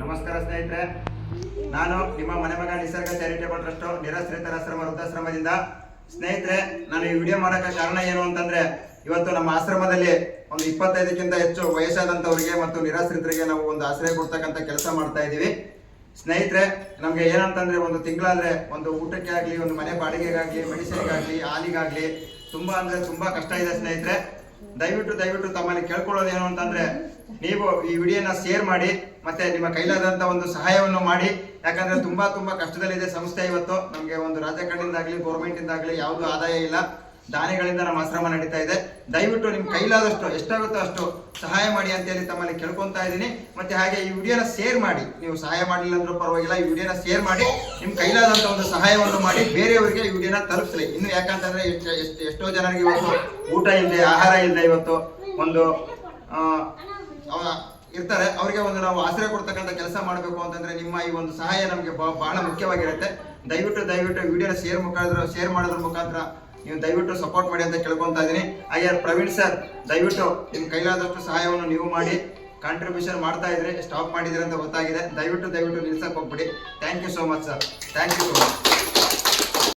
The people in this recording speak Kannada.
ನಮಸ್ಕಾರ ಸ್ನೇಹಿತರೆ. ನಾನು ನಿಮ್ಮ ಮನೆ ಮಗ ನಿಸರ್ಗ ಚಾರಿಟೇಬಲ್ ಟ್ರಸ್ಟ್ ನಿರಾಶ್ರಿತರ ಆಶ್ರಮ ವೃದ್ಧಾಶ್ರಮದಿಂದ. ಸ್ನೇಹಿತರೆ, ನಾನು ಈ ವಿಡಿಯೋ ಮಾಡೋಕೆ ಕಾರಣ ಏನು ಅಂತಂದ್ರೆ, ಇವತ್ತು ನಮ್ಮ ಆಶ್ರಮದಲ್ಲಿ ಒಂದು ಇಪ್ಪತ್ತೈದಕ್ಕಿಂತ ಹೆಚ್ಚು ವಯಸ್ಸಾದಂಥವರಿಗೆ ಮತ್ತು ನಿರಾಶ್ರಿತರಿಗೆ ನಾವು ಒಂದು ಆಶ್ರಯ ಕೊಡ್ತಕ್ಕಂಥ ಕೆಲಸ ಮಾಡ್ತಾ ಇದ್ದೀವಿ. ಸ್ನೇಹಿತರೆ, ನಮಗೆ ಏನಂತಂದ್ರೆ ಒಂದು ತಿಂಗಳಾದ್ರೆ ಒಂದು ಊಟಕ್ಕೆ ಆಗಲಿ, ಒಂದು ಮನೆ ಬಾಡಿಗೆಗಾಗಲಿ, ಮೆಡಿಸಿನ್ಗಾಗಲಿ, ಹಾಲಿಗಾಗ್ಲಿ, ತುಂಬಾ ಅಂದ್ರೆ ತುಂಬಾ ಕಷ್ಟ ಇದೆ ಸ್ನೇಹಿತರೆ. ದಯವಿಟ್ಟು ದಯವಿಟ್ಟು ತಮ್ಮಲ್ಲಿ ಕೇಳ್ಕೊಳ್ಳೋದು ಏನು ಅಂತಂದ್ರೆ, ನೀವು ಈ ವಿಡಿಯೋನ ಶೇರ್ ಮಾಡಿ, ಮತ್ತೆ ನಿಮ್ಮ ಕೈಲಾದಂತ ಒಂದು ಸಹಾಯವನ್ನು ಮಾಡಿ. ಯಾಕಂದ್ರೆ ತುಂಬಾ ತುಂಬಾ ಕಷ್ಟದಲ್ಲಿದೆ ಸಂಸ್ಥೆ ಇವತ್ತು. ನಮಗೆ ಒಂದು ರಾಜಕಾರಣದಿಂದಾಗ್ಲಿ ಗೌರ್ಮೆಂಟ್ ಇಂದಾಗ್ಲಿ ಯಾವುದು ಆದಾಯ ಇಲ್ಲ. ದಾನಿಗಳಿಂದ ನಮ್ಮ ಆಶ್ರಮ ನಡೀತಾ ಇದೆ. ದಯವಿಟ್ಟು ನಿಮ್ ಕೈಲಾದಷ್ಟು ಎಷ್ಟಾಗುತ್ತೋ ಅಷ್ಟು ಸಹಾಯ ಮಾಡಿ ಅಂತ ಹೇಳಿ ತಮ್ಮಲ್ಲಿ ಕೇಳ್ಕೊಂತಾ ಇದ್ದೀನಿ. ಮತ್ತೆ ಹಾಗೆ ಈ ವಿಡಿಯೋನ ಶೇರ್ ಮಾಡಿ. ನೀವು ಸಹಾಯ ಮಾಡಲಿಲ್ಲ ಅಂದ್ರೂ ಪರವಾಗಿಲ್ಲ, ಈ ವಿಡಿಯೋನ ಶೇರ್ ಮಾಡಿ. ನಿಮ್ ಕೈಲಾದಂತ ಒಂದು ಸಹಾಯವನ್ನು ಮಾಡಿ. ಬೇರೆಯವರಿಗೆ ಈ ವಿಡಿಯೋನ ತಲುಪಿಸಲಿ. ಇನ್ನು ಯಾಕಂತಂದ್ರೆ ಎಷ್ಟು ಎಷ್ಟ್- ಜನರಿಗೆ ಇವತ್ತು ಊಟ ಇಲ್ಲದೆ ಆಹಾರ ಇಲ್ಲದೆ ಇವತ್ತು ಒಂದು ಇರ್ತಾರೆ. ಅವರಿಗೆ ಒಂದು ನಾವು ಆಶ್ರಯ ಕೊಡ್ತಕ್ಕಂಥ ಕೆಲಸ ಮಾಡಬೇಕು ಅಂತಂದ್ರೆ ನಿಮ್ಮ ಈ ಒಂದು ಸಹಾಯ ನಮಗೆ ಬಹಳ ಮುಖ್ಯವಾಗಿರುತ್ತೆ. ದಯವಿಟ್ಟು ದಯವಿಟ್ಟು ವಿಡಿಯೋನ ಶೇರ್ ಮುಖಾಂತರ ಶೇರ್ ಮಾಡೋದ್ರ ಮುಖಾಂತರ ನೀವು ದಯವಿಟ್ಟು ಸಪೋರ್ಟ್ ಮಾಡಿ ಅಂತ ಕೇಳ್ಕೊತಾ ಇದ್ದೀನಿ. ಹಾಗೆ ಪ್ರವೀಣ್ ಸರ್ ದಯವಿಟ್ಟು ನಿಮ್ಮ ಕೈಲಾದಷ್ಟು ಸಹಾಯವನ್ನು ನೀವು ಮಾಡಿ ಕಾಂಟ್ರಿಬ್ಯೂಷನ್ ಮಾಡ್ತಾ ಇದ್ರೆ ಸ್ಟಾಪ್ ಮಾಡಿದ್ರೆ ಅಂತ ಗೊತ್ತಾಗಿದೆ. ದಯವಿಟ್ಟು ದಯವಿಟ್ಟು ನಿಲ್ಸಕ್ಕೆ ಹೋಗ್ಬಿಡಿ. Thank you so much sir thank you so much